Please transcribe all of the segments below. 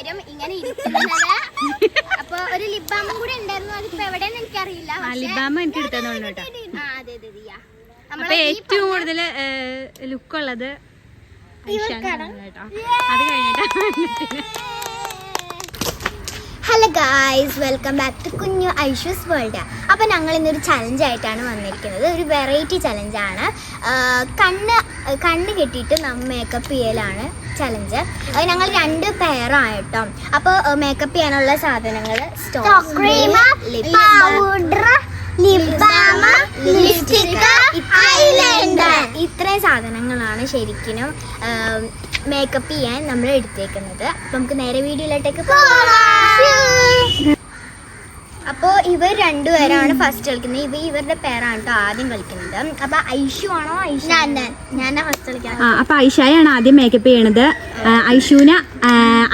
നേരം ഇങ്ങനെ ഇരിക്കുന്നത് അപ്പൊ ഒരു ലിബാമും കൂടെ ഉണ്ടായിരുന്നു. അതിപ്പോ എവിടെയെന്ന് എനിക്കറിയില്ല. ലിബാമ എനിക്ക് അപ്പൊ ഈ ഏറ്റവും കൂടുതൽ ലുക്കുള്ളത് അത് കഴിഞ്ഞിട്ട്. ഗായ്സ് വെൽക്കം ബാക്ക് ടു കുഞ്ഞു ഐഷൂസ് വേൾഡ് അപ്പോൾ ഞങ്ങൾ ഇന്നൊരു ചലഞ്ച് ആയിട്ടാണ് വന്നിരിക്കുന്നത്. ഒരു വെറൈറ്റി ചലഞ്ചാണ് കണ്ണ് കണ്ണ് കെട്ടിയിട്ട് നമ്മൾ മേക്കപ്പ് ചെയ്യലാണ് ചലഞ്ച് അത് ഞങ്ങൾ രണ്ട് പേരായിട്ടോ അപ്പോൾ മേക്കപ്പ് ചെയ്യാനുള്ള സാധനങ്ങൾ ക്രീം പൗഡർ ഇത്രയും സാധനങ്ങളാണ് ശരിക്കും മേക്കപ്പ് ചെയ്യാൻ നമ്മൾ എടുത്തേക്കുന്നത്. അപ്പൊ നമുക്ക് നേരെ വീഡിയോയിലോട്ടേക്ക് അപ്പോൾ ഇവർ രണ്ടുപേരാണ് ഫസ്റ്റ് കളിക്കുന്നത്. ഇവ ഇവരുടെ പേരാണ് കേട്ടോ ആദ്യം കളിക്കുന്നത്. അപ്പൊ ഐഷു ആണോ ഐഷു? ഞാൻ ഫസ്റ്റ് കളിക്കാം ആ അപ്പൊ ഐഷായാണ് ആദ്യം മേക്കപ്പ് ചെയ്യണത്. ഐഷുവിന്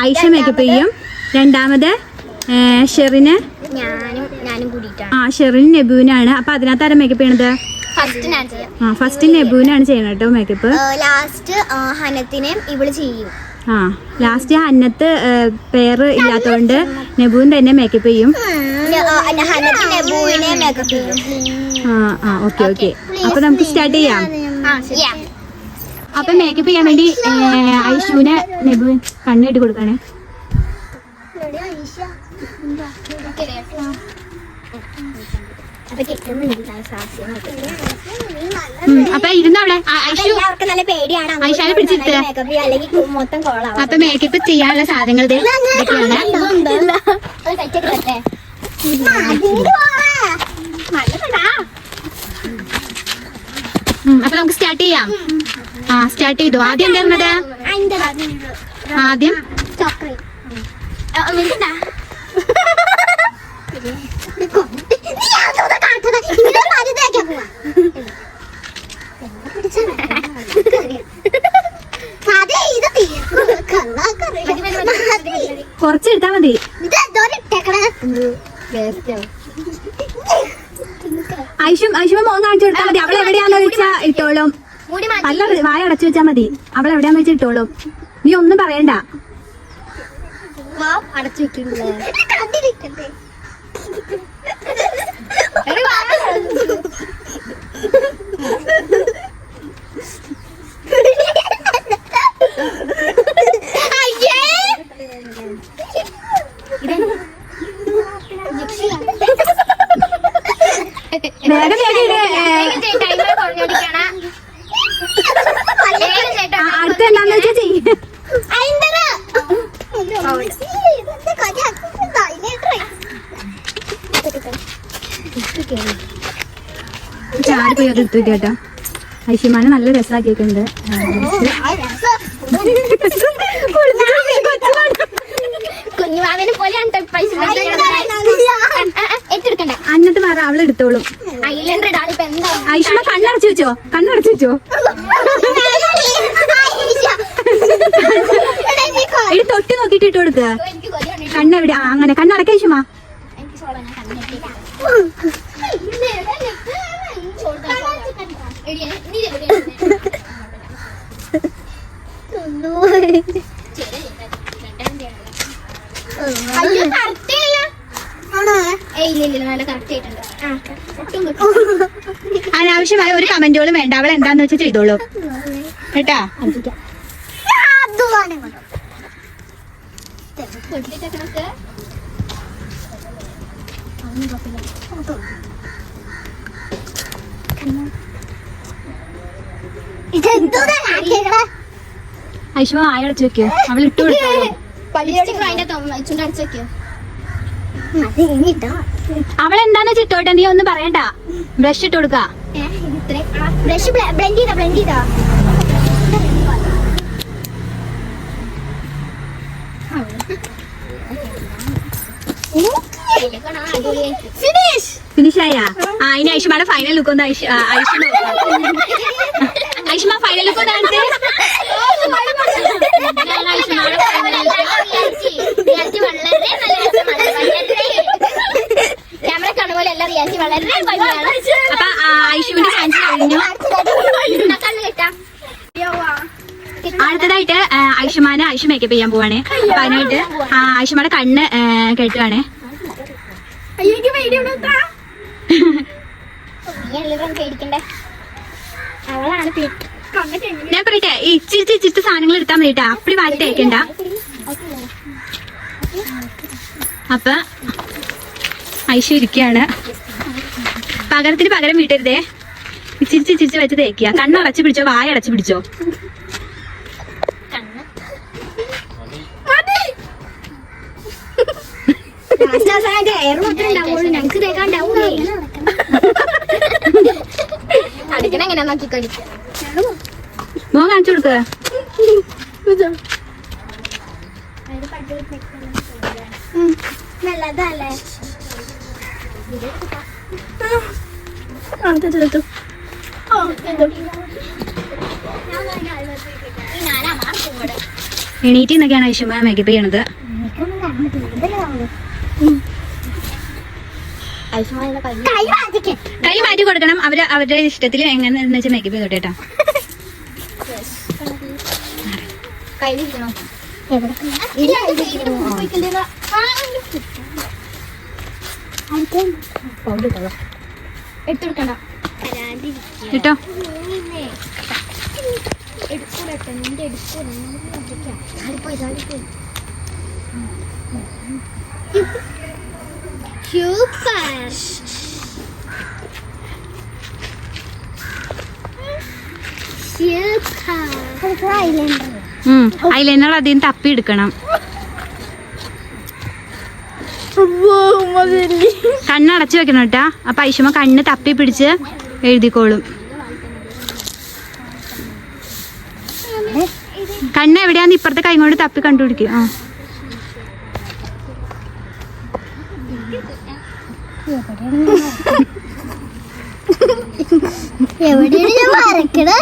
ഐഷ മേക്കപ്പ് ചെയ്യും. രണ്ടാമത് ഷെറിന്. ഞാനും ഞാനും കൂടിയിട്ടാണ്. ആ ഷെറിൻ നെബുവിനാണ്. അപ്പൊ അതിനകത്ത് ആരാ മേക്കപ്പ് ചെയ്യണത്? ഫസ്റ്റ് ഞാൻ ചെയ്യാം ആ ഫസ്റ്റ് നെബുവിനാണ് ചെയ്യണത് കേട്ടോ മേക്കപ്പ് ലാസ്റ്റ് ഹനത്തിനെ ഇവൾ ചെയ്യും. ആ ലാസ്റ്റ് അന്നത്ത് പേര് ഇല്ലാത്തതുകൊണ്ട് നെബുവിൻ തന്നെ മേക്കപ്പ് ചെയ്യും. ആ ആ ഓക്കെ ഓക്കെ അപ്പൊ നമുക്ക് സ്റ്റാർട്ട് ചെയ്യാം. അപ്പൊ മേക്കപ്പ് ചെയ്യാൻ വേണ്ടി ഐഷുവിനെ നെബുവിൻ കണ്ണിട്ട് കൊടുക്കാനേ ഐഷ. അപ്പൊ ഇരുന്നവിടെ നല്ല പേടിയാണ് ഐഷാനെ പിടിച്ചിട്ട്. മൊത്തം കോളാവും അപ്പൊ മേക്കപ്പ് ചെയ്യാനുള്ള സാധനങ്ങൾ അപ്പൊ നമുക്ക് സ്റ്റാർട്ട് ചെയ്യാം ആ സ്റ്റാർട്ട് ചെയ്തു ആദ്യം എന്താ ഇരുന്നത് ആദ്യം കുറച്ചെടുത്താ മതി. ഐഷും ഐഷുമ മോൻ കാണിച്ചു കൊടുത്താൽ മതി. അവൾ എവിടെയാന്ന് വെച്ചാ ഇട്ടോളും. മൂടി മാറ്റി. അല്ല വായ അടച്ചു വെച്ചാ മതി. അവൾ എവിടെയാന്ന് വെച്ചാ ഇട്ടോളും. നീ ഒന്നും പറയണ്ട. അടച്ചു. ഏ, ആ, അടുത്ത എന്താന്ന് വെച്ചാ ചെയ്യ ചാടി പോയി അത് എടുത്തു കേട്ടോ. ഐഷിമാനെ നല്ല രസമാക്കിയിട്ടുണ്ട്. പോലെയാണ് അന്നത്തെ പറ അവൾ എടുത്തോളും. ഐഷ്മ കണ്ണടച്ചു വെച്ചോ. കണ്ണടച്ചു വെച്ചോ. ഇത് തൊട്ട് നോക്കിട്ട് ഇട്ട് കൊടുക്ക. കണ്ണെവിടെ? അങ്ങനെ. കണ്ണടക്ക ഐഷിമ അനാവശ്യമായ ഒരു കമന്റുകളും വേണ്ട. അവൾ എന്താന്ന് വെച്ചാൽ ചെയ്തോളൂ. കേട്ടാ? ഐശ്വ ആയടച്ചു വെക്കോ. അവൾ ഇട്ടു കൊടുത്തോളൂ. അവൾ എന്താന്ന് വെച്ചാൽ ഇട്ടോട്ടെ നീ ഒന്നും പറയണ്ട. ബ്രഷ് ഇട്ട് കൊടുക്ക. ബ്രഷ് ബ്ലെൻഡ് ചെയ്താ ബ്ലെൻഡ് ചെയ്താ. ഫിനിഷ്. ഫിനിഷ് ആയ ആ ഇനി ഐഷുമാടെ ഫൈനൽ ലുക്ക് ഒന്ന് Aish Aishu. Aishuma final look dance ഐഷുമാടെ. Camera കാണുമ്പോൾ എല്ലാം റിയാലിറ്റി വളരെ ഭംഗിയാണ്. അപ്പൊ ഐഷുവിന്റെ ഫാൻസ് കഴിഞ്ഞു. അടുത്തതായിട്ട് ഐഷുമാനെ ഐഷു മേക്കപ്പ് ചെയ്യാൻ പോവാണേ. അപ്പൊ അതിനായിട്ട് ആ ഐഷുമ്മയുടെ കണ്ണ് കെട്ടുവാണേ. പേടിക്കണ്ടേ? അവളാണ് ഞാൻ പറയട്ടെ ഇച്ചിരി ഇച്ചിരി സാധനങ്ങൾ എടുത്താൽ മതിട്ടാ. അപ്പടി മാറ്റി അപ്പ അപ്പൊ ഐഷു ഇരിക്കുകയാണ് പകരത്തിന് പകരം വീട്ടരുതേ. ഇച്ചിരി ചിരിച്ച് വെച്ച് തേക്കുക. കണ്ണ് അടച്ചു പിടിച്ചോ വായ അടച്ചു പിടിച്ചോ? ഞങ്ങക്ക് തേക്കാണ്ടാവൂലേ അടിക്കണ എങ്ങനെ കാണിച്ചു കൊടുക്കുക നല്ലതല്ലേ? എണീറ്റ് എന്നൊക്കെയാണ് ഐഷുമ്മ മേക്കപ്പ് ചെയ്യണത്. കൈ മാറ്റി കൊടുക്കണം. അവർ അവരുടെ ഇഷ്ടത്തിൽ എങ്ങനെ വെച്ചാൽ മേക്കപ്പ് ചെയ്തോട്ടെ കേട്ടോ. എടുത്തെടുക്കണ്ട കേട്ടോ ഐലൻഡർ ഐലൈനർ അധികം തപ്പി എടുക്കണം. കണ്ണടച്ചു വെക്കണം കേട്ടാ. അപ്പൊ ഐഷുമ്മ കണ്ണ് തപ്പി പിടിച്ച് എഴുതിക്കോളും. കണ്ണ് എവിടെയാന്ന് ഇപ്പുറത്തെ കൈ കൊണ്ട് തപ്പി കണ്ടുപിടിക്കും. ആ. എവിടെയാണ് ഞാൻ വരക്കണേ?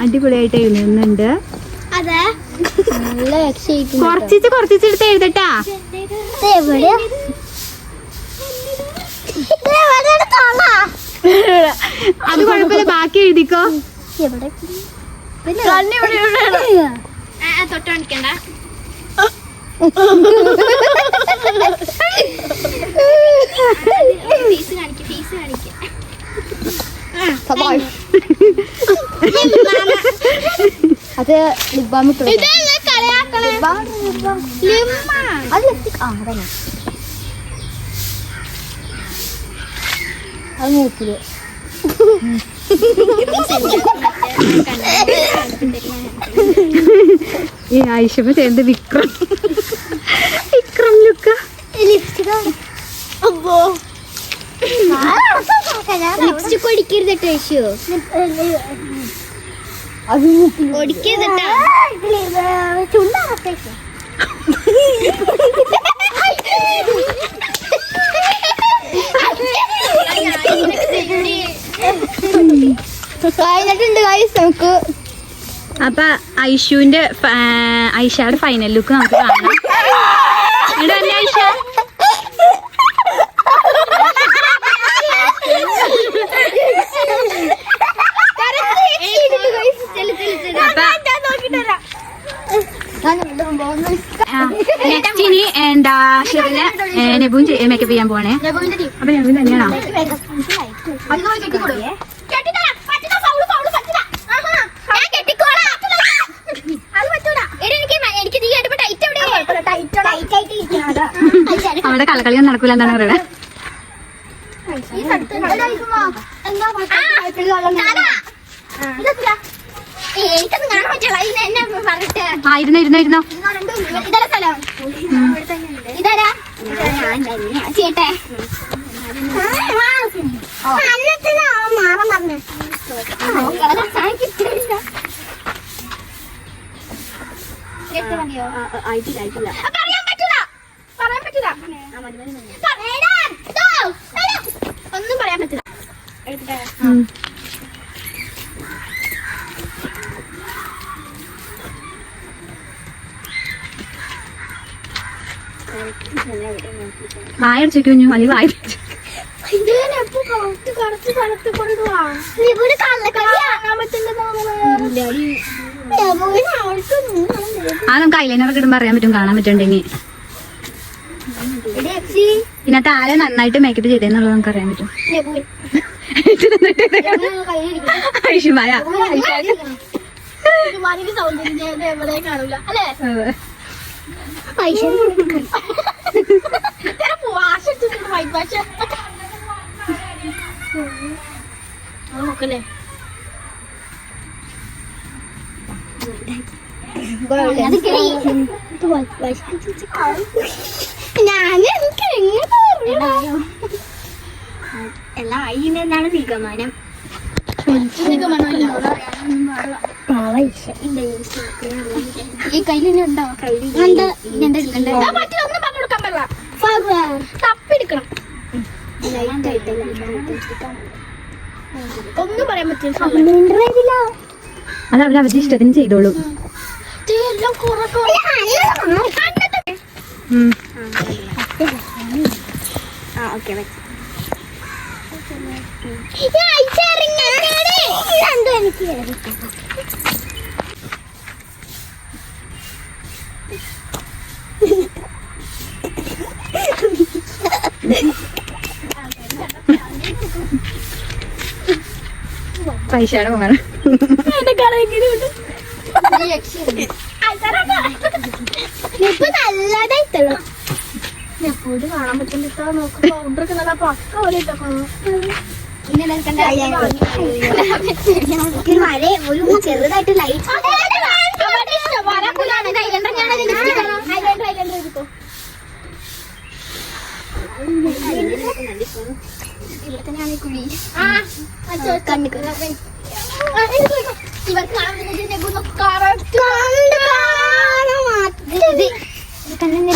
അടിപൊളിയായിട്ട് എഴുതുന്നുണ്ട്. അതെ. നല്ല എക്സൈറ്റ് കുറച്ചിച്ച് കുറച്ചിച്ച് എടുത്ത് എഴുതട്ടാ. എവിടെയാ? അത് കുഴപ്പമില്ല ബാക്കി എഴുതിക്കോ. എവിടെ? തൊട്ട് കാണിക്കണ്ട. അത് ലിബാം ഇട്ടു ഇതല്ലേ കളിയാക്കണേ? ലിമ്മ അത് ലിപ്സ്റ്റിക്. ആ അതന്നെ. അത് മൂക്കിൽ ഈ ആയിഷമ്മ ചെയ്യുന്നത് വിക്രം. വിക്രം ലുക്ക. ലിപ്സ്റ്റിക് ലിപ്സ്റ്റിക് ഒടിക്കരുത് കഴിഞ്ഞിട്ടുണ്ട് ഗൈസ് നമുക്ക്. അപ്പൊ ഐഷുവിന്റെ ഐഷയുടെ ഫൈനൽ ലുക്ക് നമുക്ക് കാണാം ഇവിടെ വന്നേ ഐഷ അപ്പൊ നെക്സ്റ്റ് ഇനി എന്താ ഷെറിന് നെബുൻ മേക്കപ്പ് ചെയ്യാൻ പോവാണേ. അപ്പൊ നെബുൻ തന്നെയാണോ? അവിടെ കളക്കളി നടക്കൂല. എന്താണ് പറയുന്നത് എനിക്കൊന്നും കാണാൻ പറ്റില്ല. ഇത് എന്നെ പറഞ്ഞിട്ട്. ആ ഇരുന്നോ ഇരുന്നോ ഇതാരാ? ചേട്ടെ മാറാൻ പറഞ്ഞു ആയിട്ടില്ല ആയിട്ടില്ല പറയാൻ പറ്റില്ല പറയാൻ വരൂ. ഒന്നും പറയാൻ പറ്റില്ല ഉം. വായ അടിച്ചു കുഞ്ഞു അല്ലെങ്കിൽ വായ ആ നമുക്ക് ഐലൈനർ ഒക്കെ ഇടുമ്പോ അറിയാൻ പറ്റും കാണാൻ പറ്റുണ്ടെങ്കിൽ ഇന്നത്തെ ആരെ നന്നായിട്ട് മേക്കപ്പ് ചെയ്തെന്നുള്ളത് നമുക്ക് അറിയാൻ പറ്റും. ഐഷുമായ നോക്കല്ലേ ഞാൻ എനിക്ക് എങ്ങനെ എല്ലാം അയിന് നിഗമനം? നിഗമനം ഈ കയ്യിൽ ഉണ്ടോ? തപ്പെടുക്കണം ഒന്നും പറയാൻ പറ്റില്ല. അത് അവർ അവരുടെ ഇഷ്ടത്തിന് ചെയ്തോളൂ. എല്ലാം കുറക്കെ ഉം. പൈസയുടെ പോകണം ഇപ്പൊ നല്ലതായിട്ടുള്ളൂ എപ്പോഴും കാണാൻ പറ്റുന്ന നോക്കും പൗഡറൊക്കെ നല്ല പക്ക പോലെ ഇട്ടേക്കണം. മഴ ഒരു ചെറുതായിട്ട് ലൈറ്റ്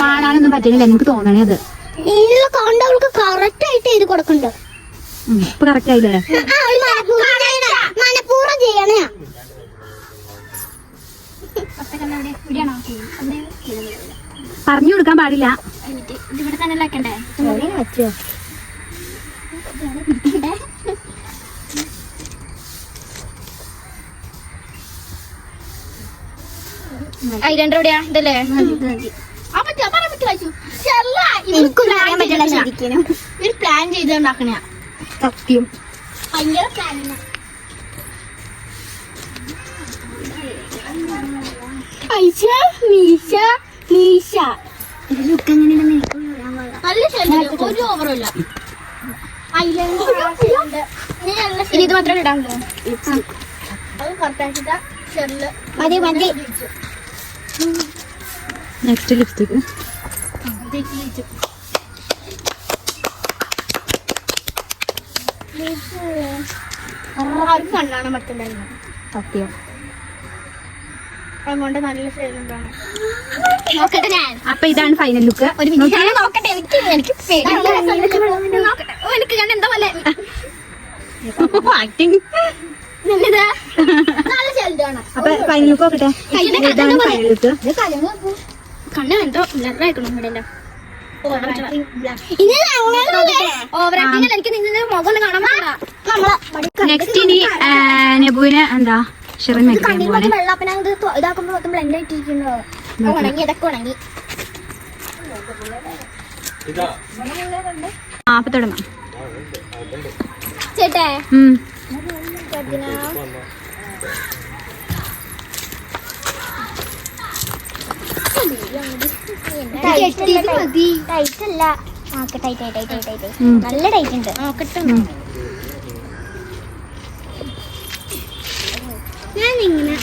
കാണാനൊന്നും പറ്റുന്നില്ല എനിക്ക് തോന്നണേ അത്. കണ്ട? അവൾക്ക് കറക്റ്റ് ആയിട്ട് എഴുതി. ഇപ്പൊ കറക്റ്റ് ആയില്ലേ? മനപ്പൂർവം ചെയ്യണ. പറഞ്ഞു കൊടുക്കാൻ പാടില്ല. ഇവിടെ തന്നെ ആക്കണ്ടേ ഐലൻഡർ എവിടെയാ? ഇതല്ലേ? ഇവർ പ്ലാൻ ചെയ്ത് ഉണ്ടാക്കണ സത്യം. ഭയങ്കര പാടില്ല നല്ല ശല്യം ഒരു ഓവറും ഇല്ല. ഇനി ഇത് മാത്രമേ ഇടാനുള്ളൂ മതി മതി. നെക്സ്റ്റ് ലിപ്സ്റ്റിക് ആർക്കും കണ്ണാണ് പറ്റില്ലായിരുന്നു സത്യം. അതുകൊണ്ട് നല്ല നോക്കട്ടെ ഞാൻ. അപ്പൊ ഇതാണ് ഫൈനൽ ലുക്ക് ഒരു മിനിറ്റ്. ഞാൻ നോക്കട്ടെ എനിക്ക് എനിക്ക് നോക്കട്ടെ. ഓ എനിക്ക് കണ്ട എന്താ പോലെ? ആക്ടിങ് അപ്പൊ ഫൈനൽ ലുക്ക് നോക്കട്ടെ. ഇതാണ് ഫൈനൽ ലുക്ക് കണ്ണ് എന്തോ ബ്ലർ ആയിക്കണം ഇവിടെ നെക്സ്റ്റ് ഇനി നെബുവിന് എന്താ? അപ്പൊ തുടങ്ങാം. ചേട്ടേ. ടൈറ്റ് അല്ല. ആക്കെ ടൈറ്റ് ടൈറ്റ് ടൈറ്റ് ടൈറ്റ് നല്ല ടൈറ്റ് ഉണ്ട്. നോക്കട്ടെ. ഞാൻ ഇങ്ങനെ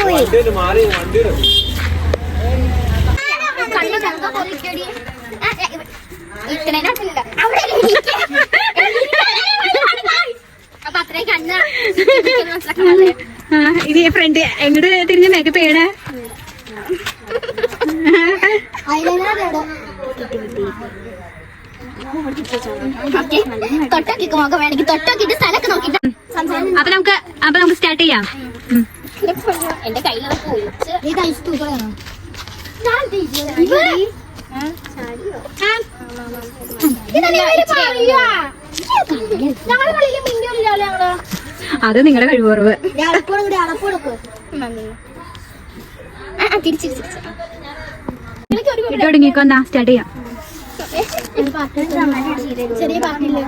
പോയി. കണ്ണു ആ, ഇത് ഫ്രണ്ട് എങ്ങോട്ട് തിരിഞ്ഞ് മേക്കപ്പ് ചെയ്യണേ? വേണമെങ്കിൽ സ്ഥലമൊക്കെ നോക്കിട്ട് അപ്പൊ നമുക്ക് അപ്പൊ നമുക്ക് സ്റ്റാർട്ട് ചെയ്യാം. എന്റെ കയ്യിലൊക്കെ അത് നിങ്ങളുടെ കഴിവ് കുറവ് തിരിച്ചു തിരിച്ചു. ഇട്ട് തുടങ്ങിക്കോ എന്താ സ്റ്റാർട്ട് ചെയ്യാം. ചെറിയ പാട്ടില്ലേ?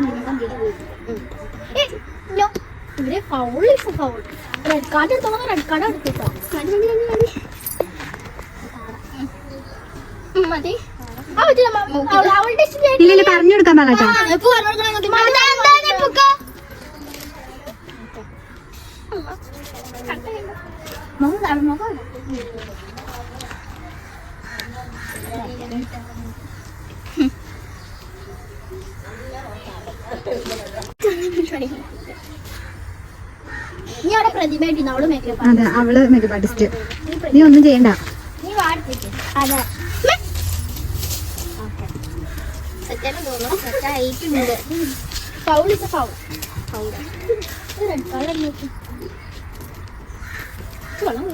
ഇവരെ ഫൗൾ ഫൗൾ റെഡ് കാർഡ് എടുത്തോളാം റെഡ് കാർഡ് എടുത്തോ മതി. ഇല്ല പറഞ്ഞു കൊടുക്കാൻ പാകട്ടോ നീ അവിടെ പ്രതിമയായിട്ട് അവൾ മേക്കപ്പ് അതെ അവൾ മേക്കപ്പ് ആർട്ടിസ്റ്റ് നീ ഒന്നും ചെയ്യണ്ട. നീ വാടിപ്പിക്ക് അതെ സെറ്റാണ് തോന്നുന്നു സെറ്റായിട്ടുണ്ട് foul is foul foul red colour നോക്കി വെള്ളം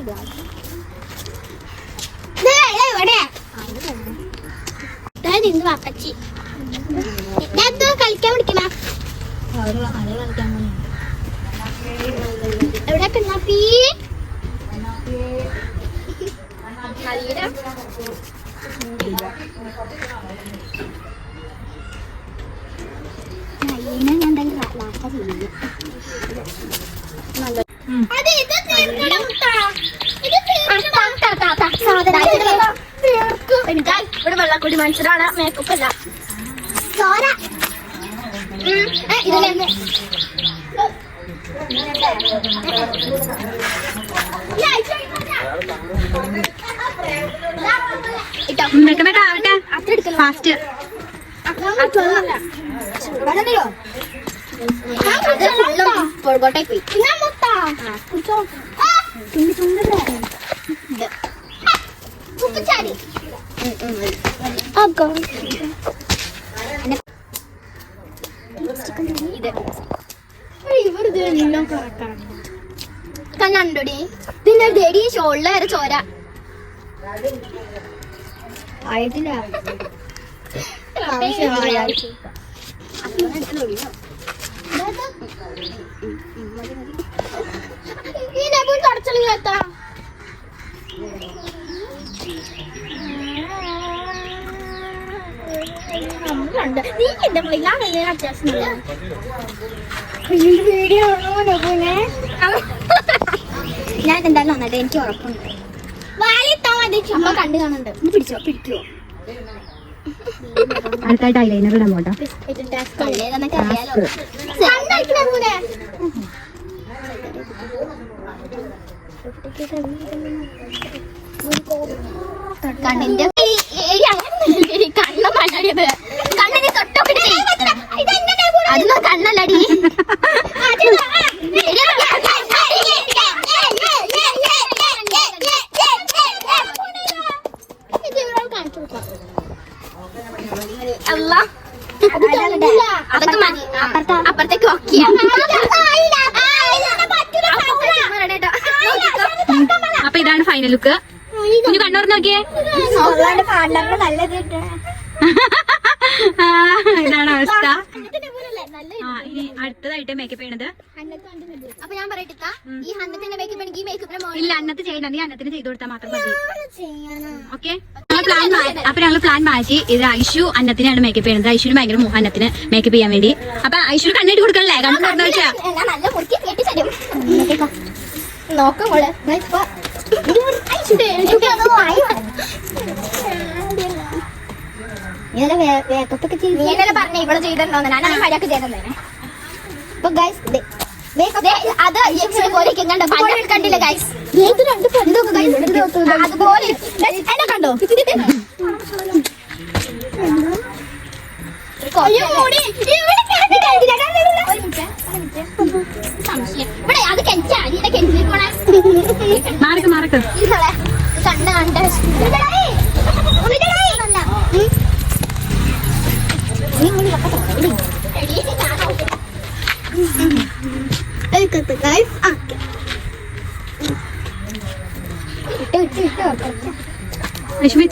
നിന്ന് വാപ്പച്ചി. കളിക്കാൻ പിടിക്കണ എവിടെ കണ്ണാപ്പി അത് ഇത് തീർക്കണം. ഇത് തീർക്കണം. എനിക്ക് ഇവിടെ വെള്ളക്കൂടി മനുഷ്യരാണ് മേക്കപ്പ് അല്ല ചോര. ഉം, ഏ, ഇതിലെ. ഇട്ടോ. മേക്കപ്പ് ആവട്ടെ അത്ര എടുക്കലോ കണ്ണുണ്ടോടി ഇതിന്റെ ഡെഡി ഷോളിൽ വരെ ചോര ആയിട്ടില്ല ഈ നെബു തുടച്ചളി കേട്ടാ നമ്മളുണ്ട് നീ എന്റെ പിള്ളേർ വീഡിയോ ഞാൻ എന്തായാലും വന്നിട്ട് എനിക്ക് ഉറപ്പുണ്ട്. വാലിത്താ മതി അമ്മ കണ്ടു കാണുന്നുണ്ട്. ഒന്ന് പിടിച്ചോ പിടിക്കുവോ അടുത്തായിട്ട് ഐലൈനർ ഇടാൻ പോട്ടോ. കണ്ണിന്റെ കണ്ണ മണ്ണടിയത് കണ്ണിന് അടുത്തതായിട്ട് മേക്കപ്പ് ചെയ്യണത്. അപ്പൊ ഞാൻ പറയട്ടെ ഈ മേക്കപ്പ് ഈ മേക്കപ്പിന് ഇല്ല അന്നത്തെ ചെയ്യണം നീ അന്നത്തിന് ചെയ്തു കൊടുത്താൽ മാത്രം മതി. ഓക്കെ പ്ലാൻ അപ്പൊ ഞങ്ങൾ പ്ലാൻ മാറ്റി. ഇത് ഐഷു അന്നത്തിനാണ് മേക്കപ്പ് ചെയ്യുന്നത് ഐഷുവിന് ഭയങ്കര അന്നത്തിന് മേക്കപ്പ് ചെയ്യാൻ വേണ്ടി. അപ്പൊ ഐഷു കണ്ണിട്ട് കൊടുക്കണല്ലേ? കണ്ണു തുറന്നു വെച്ചാ ഞാൻ നല്ല മുറുക്കി കെട്ടി തരും നോക്കാം മോളെ. ഇന്നലെ പറഞ്ഞ? ഇവിടെ ചെയ്തിട്ടുണ്ടോ ഞാൻ മഴയൊക്കെ ചെയ്തേ അപ്പൊ ഗൈസ് അത് യക്ഷിനെ പോലെ കണ്ടോ? പല്ല് കണ്ടില്ല ഗൈസ് അതുപോലെ എന്നെ കണ്ടോ? ഇവിടെ അത് കെഞ്ചാ. നീന്റെ കെഞ്ചിലേക്ക് പോണേ മാറക്ക് മാറക്ക്. കണ്ണ് കണ്ട ഐഷു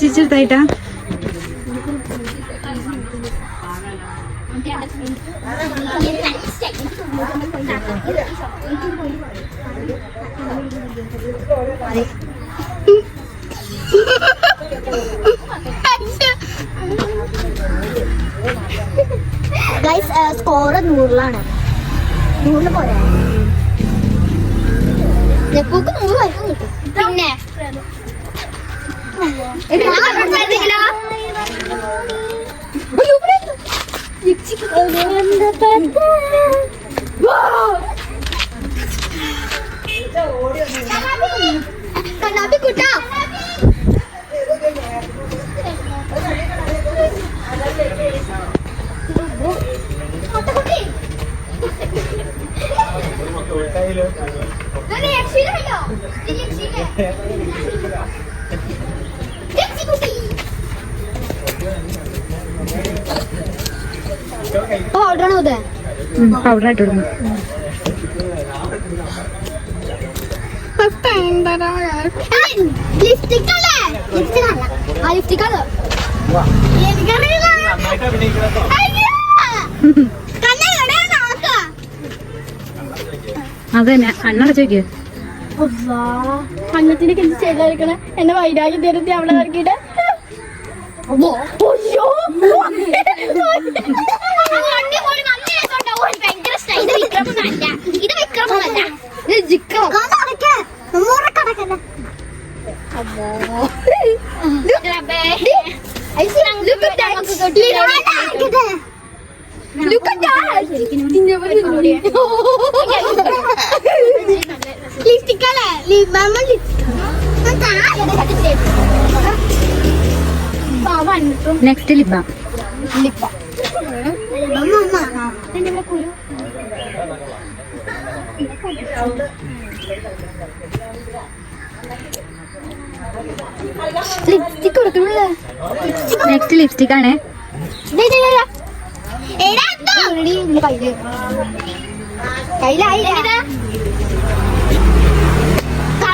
വെച്ചിട്ടായിട്ടാ ഗൈസ് സ്കോറ് നൂറിലാണ്. നൂറിൽ പോരാ. നെപ്പൂക്ക് നൂറ് വരും കിട്ടും പിന്നെ കണ്ണാപ്പി കുട്ടാ മുട്ടക്കുട്ടി യക്ഷിയിലെ? യക്ഷിക്കുട്ടി. പൗഡർ ആയിട്ട് കൊടുക്കണം ലിപ്സ്റ്റിക് അല്ലേ ലിപ്സ്റ്റിക് അല്ല ആ ലിപ്സ്റ്റിക് അത് എനിക്കറിയില്ല അയ്യോ! കണ്ണ് എവിടെ നോക്കാം അത് തന്നെ കണ്ണടച്ച് വെക്ക് അന്നത്തിന്റെ എന്ത് ചെയ്തായിരിക്കണേ എന്നെ വൈരാഗ്യം തരുത്തി അവിടെ ഇറക്കിയിട്ട് Look at that! ലിപ്സ്റ്റിക് അല്ലേ lip lipstick next lip lipstick കൊടുക്കണല്ലേ? Next lipstick ആണ്. കയ്യിലായി കാണാൻ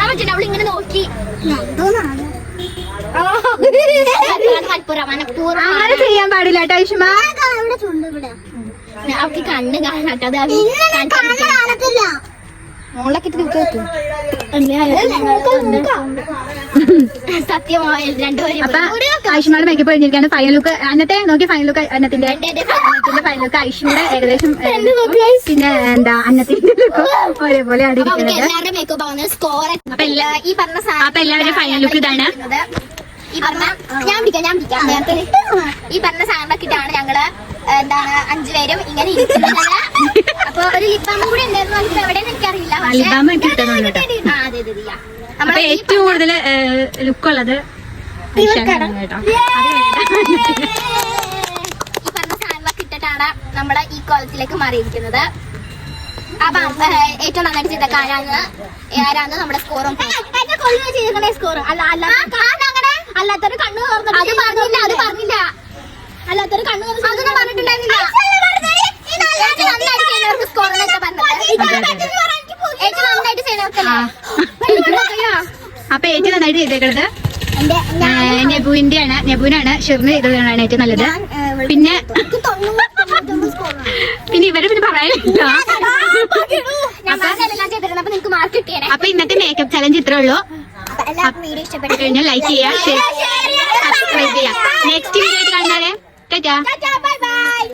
പറ്റില്ല അവളിങ്ങനെ നോക്കി അങ്ങനെ ചെയ്യാൻ പാടില്ല കേട്ടോ അവിടെ അവൾക്ക് കണ്ണ് കാണാട്ടോ അത് കാണത്തില്ല. മോളൊക്കെ സത്യമായ രണ്ടുപേരും അപ്പൊ ഐഷുമാരുടെ മേക്കപ്പ് കഴിഞ്ഞിരിക്കാണ് ഫൈനൽ ലുക്ക് അന്നത്തെ നോക്കി ഫൈനൽ ലുക്ക് അന്നത്തിന്റെ ഫൈനൽ ലുക്ക് ഐഷ്മയുടെ ഏകദേശം പിന്നെ എന്താ അന്നത്തിന്റെ ലുക്ക് ഒരേപോലെ ആണ്. അവർക്ക് ഇരിക്കുന്നത് അപ്പൊ എല്ലാവരുടെയും ഫൈനൽ ലുക്ക് ഇതാണ്. ഈ പറഞ്ഞ ഞാൻ പിടിക്കാം ഞാൻ പിടിക്കാം ഈ പറഞ്ഞ ഇട്ടാണ് ഞങ്ങൾ എന്താണ് അഞ്ചുപേരും ഇങ്ങനെ ഇരിക്കുന്നത്. അപ്പൊ ഒരു ലിബാമും കൂടി ഉണ്ടായിരുന്നു. അതിപ്പോ എവിടെയെന്ന് എനിക്കറിയില്ല. പക്ഷേ- ലിബാം കേട്ടോ. ആ അതെ അതെ അതെ അപ്പൊ നമ്മളെ ഈ ഏറ്റവും കൂടുതൽ ലുക്ക് ഉള്ളത് ഐഷാണ് കേട്ടോ. അത് വേണ്ട. ഈ പറഞ്ഞ സാധനങ്ങളൊക്കെ ഇട്ടിട്ടാണ് നമ്മൾ ഈ കോലത്തിലേക്ക് മാറിയിരിക്കുന്നത്. അപ്പൊ ഏറ്റവും നന്നായിട്ട് ചെയ്ത ആരാന്ന് ആരാന്ന് നമ്മുടെ സ്കോറും ചെയ്തേ സ്കോർ അല്ല അല്ല അല്ലാത്തൊരു കണ്ണു അത് പറഞ്ഞില്ല അത് പറഞ്ഞില്ല. അല്ലാത്തൊരു കണ്ണു അതൊന്നും പറഞ്ഞിട്ടുണ്ടായിരുന്നില്ല അപ്പൊ ഏറ്റവും നന്നായിട്ട് ചെയ്തേക്കുന്നത് നെബുവിന്റെയാണ് ഏ, നെബുവിന്റെ ആണ് നെബുവിനാണ് ഷിറിന് ചെയ്തതാണ് ഏറ്റവും നല്ലത്. പിന്നെ പിന്നെ ഇവരെ പിന്നെ പറയാനില്ല. അപ്പൊ ഇന്നത്തെ മേക്കപ്പ് ചലഞ്ച് ഇത്രേ ഉള്ളൂ. എല്ലാവർക്കും വീഡിയോ ഇഷ്ടപ്പെട്ടു കഴിഞ്ഞാൽ ലൈക്ക് ചെയ്യുക ഷെയർ സബ്സ്ക്രൈബ് ചെയ്യുക നെക്സ്റ്റ് വീഡിയോ ആയിട്ട് കാണാതെ ടാറ്റാ